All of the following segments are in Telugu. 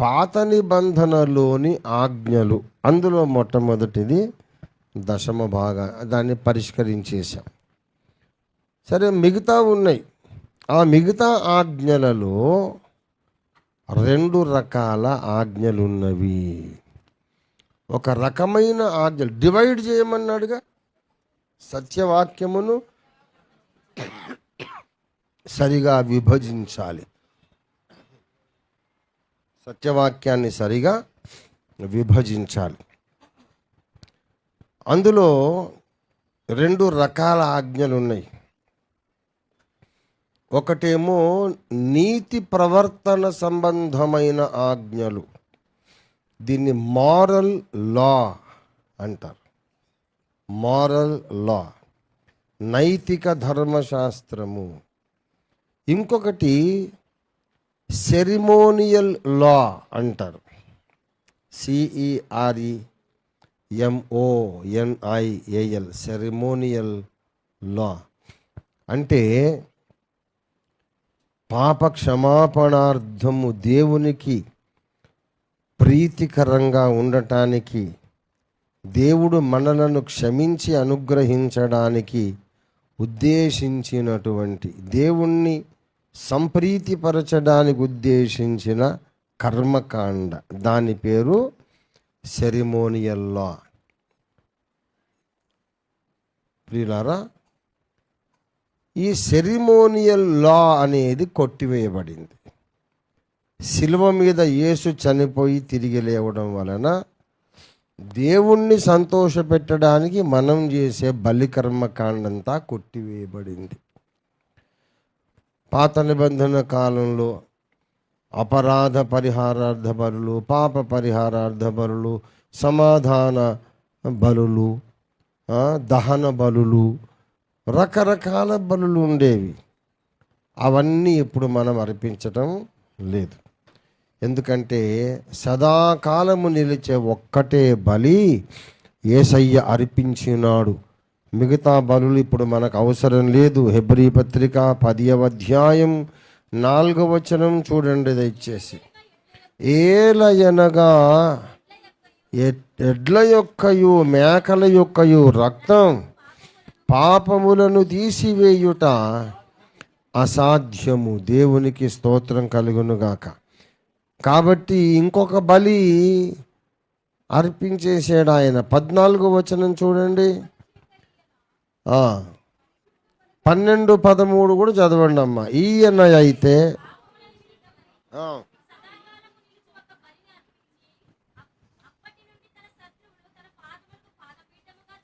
పాత నిబంధనలోని ఆజ్ఞలు. అందులో మొట్టమొదటిది దశమ భాగా దాన్ని పరిష్కరించేశాం. సరే మిగతా ఉన్నాయి. ఆ మిగతా ఆజ్ఞలలో రెండు రకాల ఆజ్ఞలు ఉన్నవి ఒక రకమైన ఆజ్ఞలు డివైడ్ చేయమన్నాడుగా? సత్యవాక్యమును సరిగా విభజించాలి. సత్యవాక్యాన్ని సరిగా విభజించాలి. అందులో రెండు రకాల ఆజ్ఞలు ఉన్నాయి ఒకటేమో నీతి ప్రవర్తన సంబంధమైన ఆజ్ఞలు. దీన్ని మారల్ లా అంటారు. Moral law. నైతిక ధర్మశాస్త్రము. ఇంకొకటి సెరిమోనియల్ లా అంటారు. C E R E M O N I A L ceremonial law. అంటే పాప క్షమాపణార్థము దేవునికి ప్రీతికరంగా ఉండటానికి దేవుడు మనలను క్షమించి అనుగ్రహించడానికి ఉద్దేశించినటువంటి దేవుణ్ణి సంప్రీతిపరచడానికి ఉద్దేశించిన కర్మకాండ. దాని పేరు సెరిమోనియల్ లా. ప్రియులారా ఈ సెరిమోనియల్ లా అనేది కొట్టివేయబడింది. శిలువ మీద యేసు చనిపోయి తిరిగి లేవడం వలన దేవుణ్ణి సంతోషపెట్టడానికి మనం చేసే బలికర్మకాండంతా కొట్టివేయబడింది. పాత నిబంధన కాలంలో అపరాధ పరిహారార్థ బలులు పాప పరిహారార్థ బలులు సమాధాన బలులు దహన బలులు రకరకాల బలులు ఉండేవి. అవన్నీ ఇప్పుడు మనం అర్పించటం లేదు. ఎందుకంటే సదాకాలము నిలిచే ఒక్కటే బలి ఏసయ్య అర్పించినాడు. మిగతా బలులు ఇప్పుడు మనకు అవసరం లేదు. హెబ్రి పత్రిక పదియవ అధ్యాయం నాలుగవ వచనం చూడండి దయచేసి. ఏలయనగా ఎడ్- ఎడ్ల యొక్కయు మేకల యొక్కయు రక్తం పాపములను తీసివేయుట అసాధ్యము. దేవునికి స్తోత్రం కలుగునుగాక. కాబట్టి ఇంకొక బలి అర్పించేసాడు ఆయన. పద్నాలుగో వచనం చూడండి. పన్నెండు పదమూడు కూడా చదవండి అమ్మ. ఈయన అయితే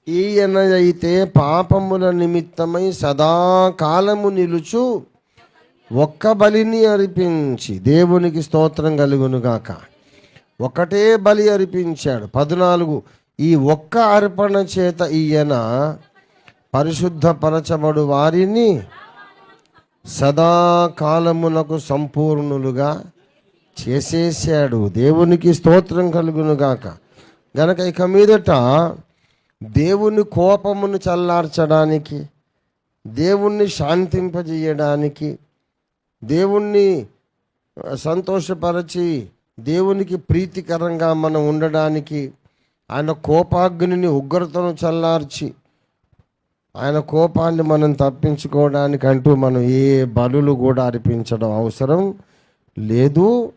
ఈయన అయితే పాపముల నిమిత్తమై సదాకాలము నిలుచు ఒక్క బలిని అర్పించి దేవునికి స్తోత్రం కలుగునుగాక ఒకటే బలి అర్పించాడు. పద్నాలుగు. ఈ ఒక్క అర్పణ చేత ఈయన పరిశుద్ధపరచబడు వారిని సదాకాలమునకు సంపూర్ణులుగా చేసేసాడు. దేవునికి స్తోత్రం కలుగునుగాక గనక ఇక మీదట దేవుని కోపమును చల్లార్చడానికి దేవుణ్ణి శాంతింపజేయడానికి దేవుణ్ణి సంతోషపరచి దేవునికి ప్రీతికరంగా మనం ఉండడానికి ఆయన కోపాగ్నిని ఉగ్రతను చల్లార్చి ఆయన కోపాన్ని మనం తప్పించుకోవడానికి అంటూ మనం ఏ బలులు కూడా అర్పించడం అవసరం లేదు.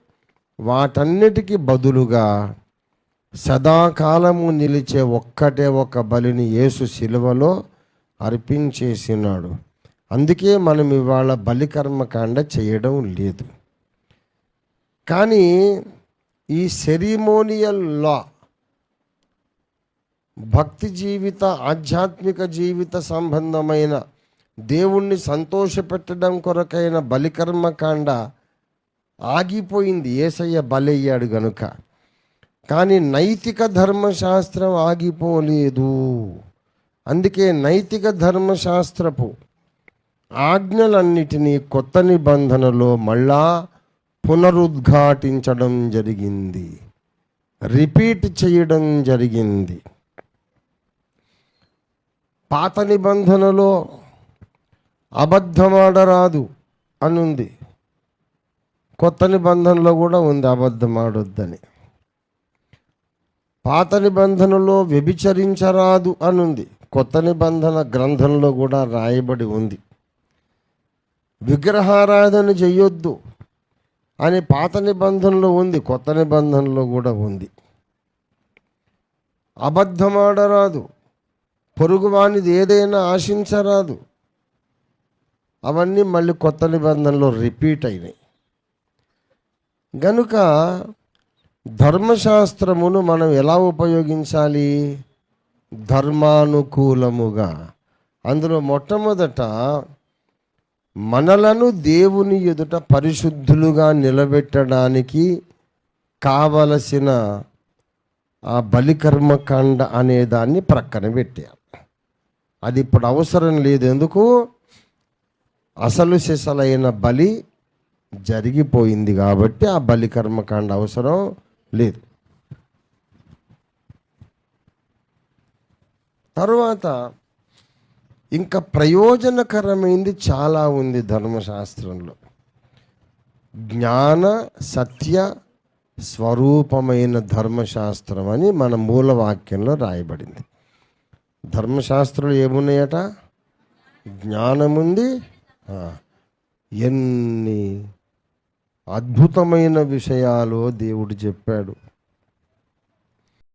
వాటన్నిటికీ బదులుగా సదాకాలము నిలిచే ఒక్కటే ఒక బలిని యేసు శిలువలో అర్పించేసినాడు. అందుకే మనం ఇవాళ బలికర్మకాండ చేయడం లేదు. కానీ ఈ సెరిమోనియల్ లా భక్తి జీవిత ఆధ్యాత్మిక జీవిత సంబంధమైన దేవుణ్ణి సంతోషపెట్టడం కొరకైన బలికర్మకాండ ఆగిపోయింది. ఏసయ్య బలయ్యాడు గనుక. కానీ నైతిక ధర్మశాస్త్రం ఆగిపోలేదు. అందుకే నైతిక ధర్మశాస్త్రపు ఆజ్ఞలన్నిటినీ కొత్త నిబంధనలో మళ్ళా పునరుద్ఘాటించడం జరిగింది. రిపీట్ చేయడం జరిగింది. పాత నిబంధనలో అబద్ధమాడరాదు అనుంది. కొత్త నిబంధనలో కూడా ఉంది అబద్ధమాడొద్దని. పాత నిబంధనలో వ్యభిచరించరాదు అని ఉంది కొత్త నిబంధన గ్రంథంలో కూడా రాయబడి ఉంది. విగ్రహారాధన చెయ్యొద్దు అని పాత నిబంధనలో ఉంది. కొత్త నిబంధనలో కూడా ఉంది. అబద్ధమాడరాదు. పొరుగువానిది ఏదైనా ఆశించరాదు. అవన్నీ మళ్ళీ కొత్త నిబంధనలో రిపీట్ అయినాయి. గనుక ధర్మశాస్త్రమును మనం ఎలా ఉపయోగించాలి? ధర్మానుకూలముగా. అందులో మొట్టమొదట మనలను దేవుని ఎదుట పరిశుద్ధులుగా నిలబెట్టడానికి కావలసిన ఆ బలికర్మకాండ అనే దాన్ని ప్రక్కన పెట్టాను అది ఇప్పుడు అవసరం లేదు. ఎందుకు? అసలు సిసలైన బలి జరిగిపోయింది కాబట్టి ఆ బలి కర్మకాండ అవసరం లేదు. తరువాత ఇంకా ప్రయోజనకరమైంది చాలా ఉంది ధర్మశాస్త్రంలో. జ్ఞాన సత్య స్వరూపమైన ధర్మశాస్త్రం అని మన మూల వాక్యంలో రాయబడింది. ధర్మశాస్త్రంలో ఏమున్నాయట? జ్ఞానముంది. ఎన్ని అద్భుతమైన విషయాలు దేవుడు చెప్పాడు.